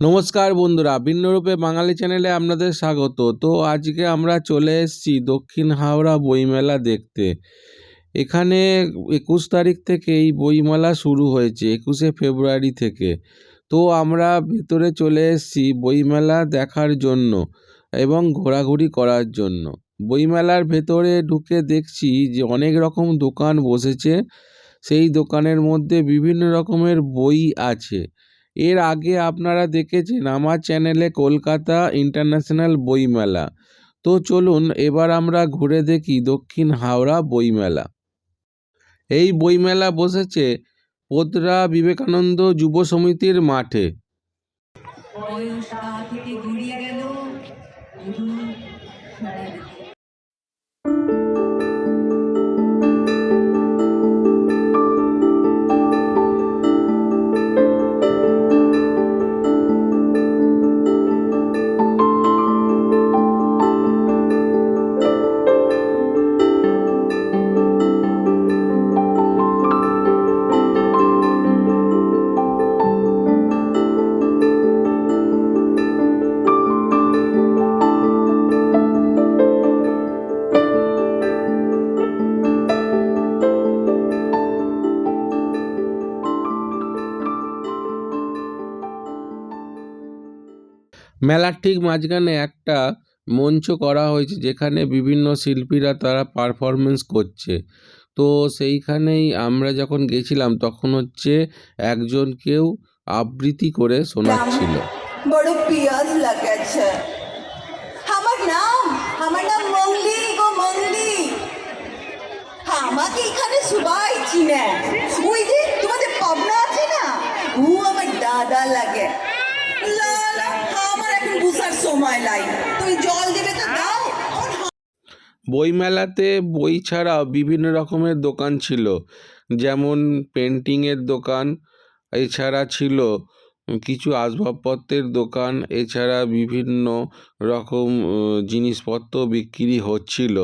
নমস্কার বন্ধুরা, ভিন্নরূপে বাঙালি চ্যানেলে আপনাদের স্বাগত। তো আজকে আমরা চলে এসেছি দক্ষিণ হাওড়া বইমেলা দেখতে। এখানে একুশ তারিখ থেকে এই বইমেলা শুরু হয়েছে, একুশে ফেব্রুয়ারি থেকে। তো আমরা ভেতরে চলে এসেছি বইমেলা দেখার জন্য এবং ঘোরাঘুরি করার জন্য। বইমেলার ভেতরে ঢুকে দেখছি যে অনেক রকম দোকান বসেছে। সেই দোকানের মধ্যে বিভিন্ন রকমের বই আছে। এর আগে আপনারা দেখেছেন আমার চ্যানেলে কলকাতা ইন্টারন্যাশনাল বইমেলা। তো চলুন এবার আমরা ঘুরে দেখি দক্ষিণ হাওড়া বইমেলা। এই বইমেলা বসেছে পোদরা বিবেকানন্দ যুব সমিতির মাঠে। গেল। মেলার ঠিক মাঝখানে একটা মঞ্চ করা হয়েছে যেখানে বিভিন্ন শিল্পীরা তারা পারফরমেন্স করছে। তো সেইখানেই আমরা যখন গেছিলাম তখন হচ্ছে একজন কেউ আবৃত্তি করে শোনাচ্ছিল। আমাকে এখানে সবাই চিনে। ওই যে তোমাদের পাবনা আছে না? ও আমার দাদা লাগে। লা, লা, বইমেলাতে বই ছাড়াও বিভিন্ন রকমের দোকান ছিল। যেমন পেন্টিংয়ের দোকান, এছাড়া ছিল কিছু আসবাবপত্রের দোকান, এছাড়া বিভিন্ন রকম জিনিসপত্র বিক্রি হচ্ছিল।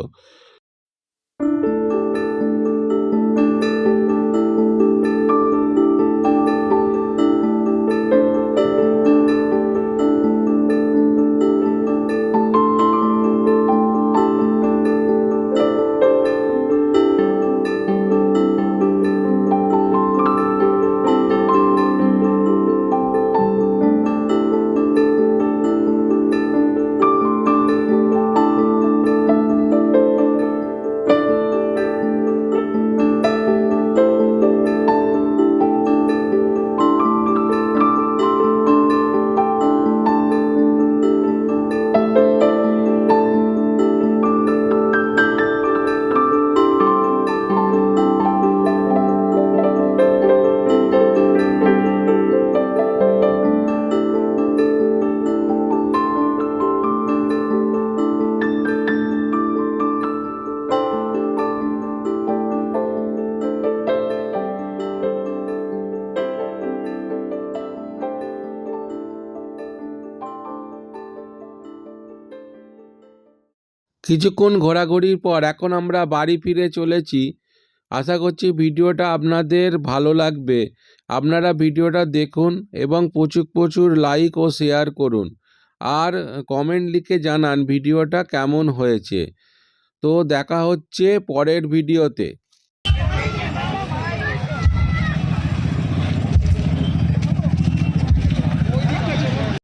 কিছুক্ষণ ঘোরাঘুরির পর এখন আমরা বাড়ি ফিরে চলেছি। আশা করছি ভিডিওটা আপনাদের ভালো লাগবে। আপনারা ভিডিওটা দেখুন এবং প্রচুর প্রচুর লাইক ও শেয়ার করুন। আর কমেন্ট লিখে জানান ভিডিওটা কেমন হয়েছে। তো দেখা হচ্ছে পরের ভিডিওতে